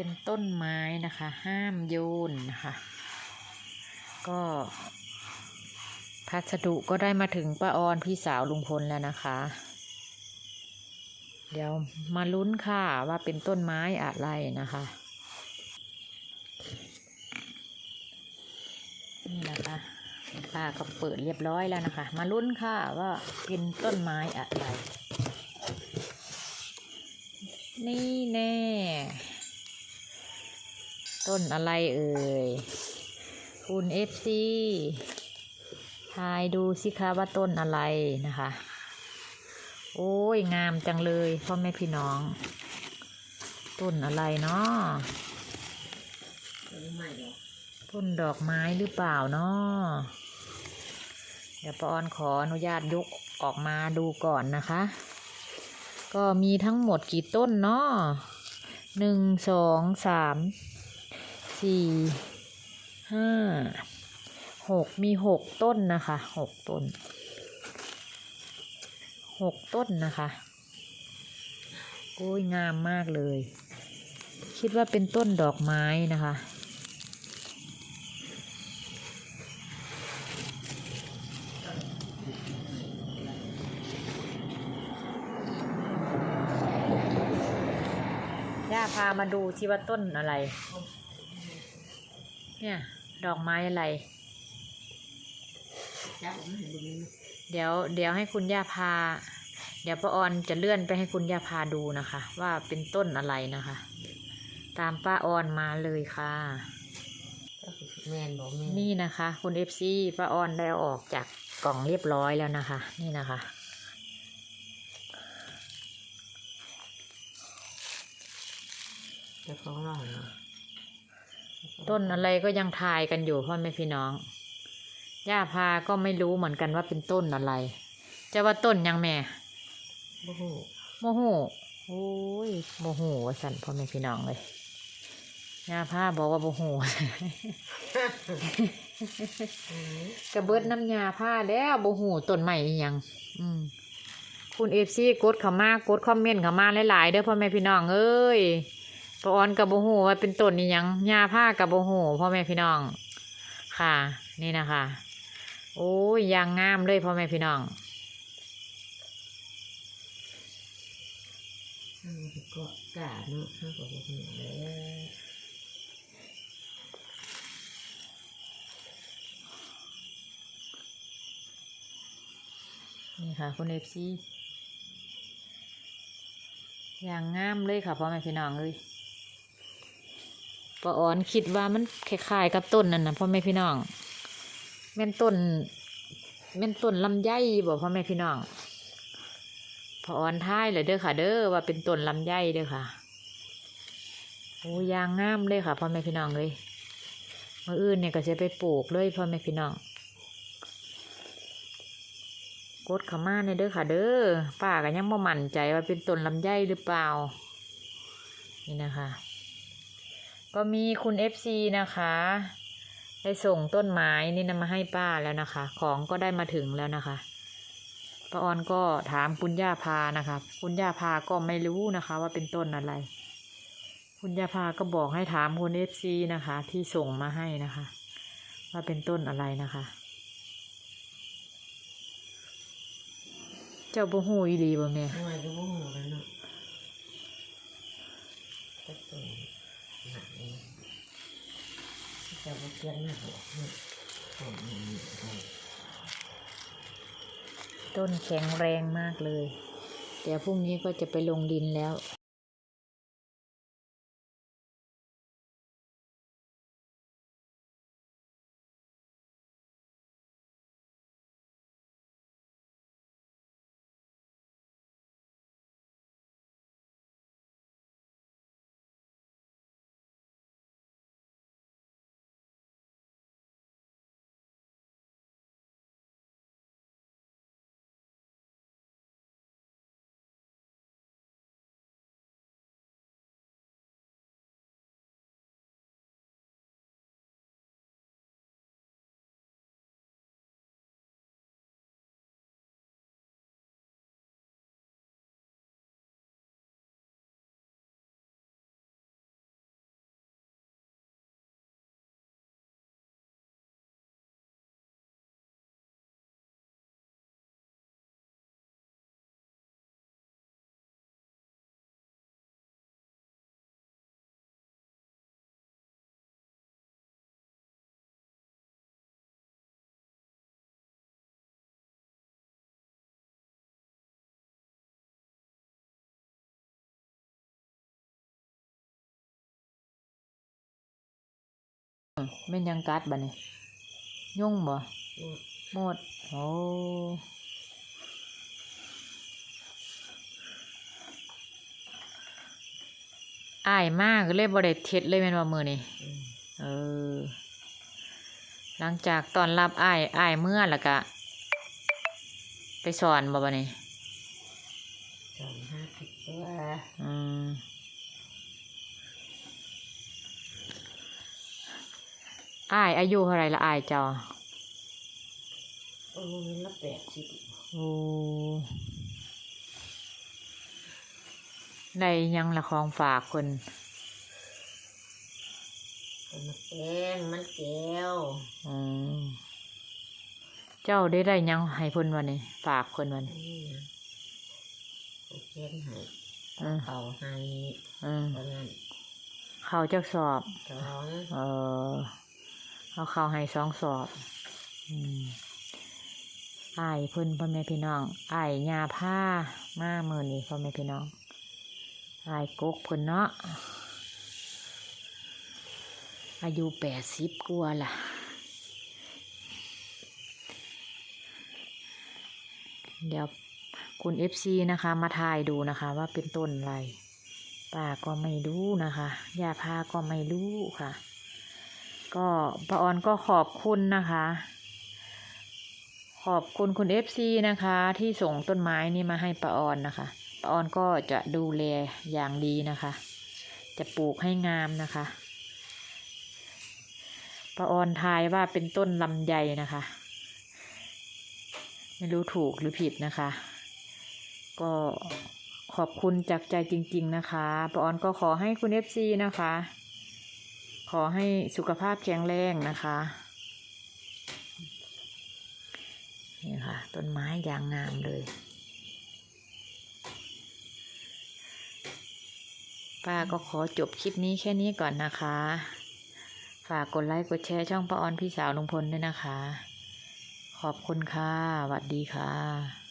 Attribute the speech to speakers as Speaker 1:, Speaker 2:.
Speaker 1: เป็นต้นไม้นะคะ ห้ามโยนนะคะ ก็พัสดุก็ได้มาถึงป้าออนพี่สาวลุงพลแล้วนะคะ เดี๋ยวมาลุ้นค่ะว่าเป็นต้นไม้อะไรนะคะนี่นะคะป้าก็เปิดเรียบร้อยแล้วนะคะ มาลุ้นค่ะว่าเป็นต้นไม้อะไร นี่แน่ ต้นอะไรเอ่ย คุณเอฟซีทายดูสิคะว่าต้นอะไรนะคะ โอ้ย งามจังเลยพ่อแม่พี่น้อง ต้นอะไรเนาะต้นดอกไม้หรือเปล่าเนาะเดี๋ยวปออนขออนุญาตยกออกมาดูก่อนนะคะ ก็มีทั้งหมดกี่ต้นเนาะหนึ่งสองสาม สี่ห้าหกมีหกต้นนะคะหกต้นหกต้นนะคะโอ้ยงามมากเลย คิดว่าเป็นต้นดอกไม้นะคะย่าพามาดูที่ว่าต้นอะไร เนี่ย ดอกไม้อะไร
Speaker 2: จับผมเห็นดูนี่
Speaker 1: เดี๋ยวเดี๋ยวให้คุณย่าพา เดี๋ยวป้าออนจะเลื่อนไปให้คุณย่าพาดูนะคะ ว่าเป็นต้นอะไรนะคะ ตามป้าออนมาเลยค่ะ
Speaker 2: ก็คือแมนบอกแมน
Speaker 1: นี่นะคะคุณเอฟซีป้าออนได้เอาออกจากกล่องเรียบร้อยแล้วนะคะ นี่นะคะ
Speaker 2: เจะของเราเนาะ
Speaker 1: ต้นอะไรก็ยังทายกันอยู่พ่อแม่พี่น้อง ย่าพาก็ไม่รู้เหมือนกันว่าเป็นต้นอะไร จะว่าต้นยังแม่
Speaker 2: บ่ฮู้
Speaker 1: โมโหโอ้ยโมโหว่าสั่นพ่อแม่พี่น้องเลยย่าพาบอกว่าโมโหกระเบิดน้ำยาผ้าแล้วโมโหต้นใหม่อีหยัง อืมคุณเอฟซีกดเข้ามากดคอมเมนต์เข้ามาหลายๆเด้อพ่อแม่พี่น้องเอ้ย ปออนกับโมโหว่าเป็นต้นอีหยังยาผ้ากับโมโหพ่อแม่พี่น้อง ค่ะ นี่นะคะ โอ้ยยางงามเลยพ่อแม่พี่น้อง
Speaker 2: ก็กาเนาะห้างก็บ่ฮู้แล้ว
Speaker 1: นี่ค่ะคุณเอฟซีอย่างงามเลยค่ะพ่อแม่พี่น้องเลย ปออ่อนคิดว่ามันคล้ายๆกับต้นนั่นนะพ่อแม่พี่น้องแม่นต้นแม่นต้นลำไยบอกพ่อแม่พี่น้องปออ่อนท้ายเลยเด้อค่ะ เด้อว่าเป็นต้นลำไยเด้อค่ะโอ้ยางงามเลยค่ะพ่อแม่พี่น้องเลยเมื่ออื่นเนี่ยก็จะไปปลูกเลยพ่อแม่พี่น้องกดเข้ามาในเด้อค่ะ เด้อป้าก็ยังบ่มั่นใจว่าเป็นต้นลำไยหรือเปล่า นี่นะคะ ก็มีคุณเอฟซีนะคะ ได้ส่งต้นไม้นี่นะมาให้ป้าแล้วนะคะ ของก็ได้มาถึงแล้วนะคะป้าออนก็ถามคุณย่าพานะคะ คุณย่าพาก็ไม่รู้นะคะ ว่าเป็นต้นอะไร คุณย่าพาก็บอกให้ถามคุณเอฟซีนะคะ ที่ส่งมาให้นะคะ ว่าเป็นต้นอะไรนะคะเจ้าบ่ฮู้อีหลีบ่แม่
Speaker 2: หน่วยก็บ่ฮู้แล้วเนาะก็ต้นหนักนี่ จะมาเกินหนักหรอกเนาะต้นนี้ได้
Speaker 1: ต้นแข็งแรงมากเลย เดี๋ยวพรุ่งนี้ก็จะไปลงดินแล้ว แม่นยังกัดบ่นี่ยุ่งบ่
Speaker 2: หมด
Speaker 1: หมดโอ้อายมากเลยบ่ได้เท็ดเลยแม่นว่ามื้อนี้
Speaker 2: อืม
Speaker 1: เออ หลังจากตอนรับอ้ายอ้ายเมื่อแล้วก็ไปสอนบ่บัดนี้
Speaker 2: สองห้าสิบตัว
Speaker 1: อืม อ้ายอายุเท่าไหรละอ้ายเจ้า
Speaker 2: โอ้ยละแปดสิบ
Speaker 1: โอ้ได้หยังละของฝากคน
Speaker 2: เอามาแกงมันแก้ว
Speaker 1: อืมเจ้าได้ได้หยังให้เพิ่นวันนี้ฝากคนวันนี้
Speaker 2: นี่นะโอเคให้
Speaker 1: อืม
Speaker 2: เขาให้
Speaker 1: อืม
Speaker 2: เพราะงั้น
Speaker 1: เขาจักสอบ
Speaker 2: สอง
Speaker 1: เออ เอาเข้าให้สองสอบอืมอ้ายเพิ่นพ่อแม่พี่น้องอ้ายยาผ้ามาเมื่อนี้พ่อแม่พี่น้องอ้ายกกเพิ่นเนาะอายุแปดสิบกว่าล่ะเดี๋ยวคุณเอฟซีนะคะ มาทายดูนะคะ ว่าเป็นต้นอะไรป้าก็ไม่รู้นะคะยาพาก็ไม่รู้ค่ะ ก็ป้าออนก็ขอบคุณนะคะ ขอบคุณคุณเอฟซีนะคะ ที่ส่งต้นไม้นี่มาให้ป้าออนนะคะป้าออนก็จะดูแลอย่างดีนะคะ จะปลูกให้งามนะคะป้าออนทายว่าเป็นต้นลำไยนะคะ ไม่รู้ถูกหรือผิดนะคะ ก็ขอบคุณจากใจจริง ๆ นะคะปาออนก็ขอให้คุณเอฟซีนะคะ ขอให้สุขภาพแข็งแรงนะคะ นี่ค่ะ ต้นไม้อย่างงามเลย ป้าก็ขอจบคลิปนี้แค่นี้ก่อนนะคะ ฝากกดไลค์กดแชร์ช่องป้าออนพี่สาวลุงพลด้วยนะคะ ขอบคุณค่ะสวัสดีค่ะ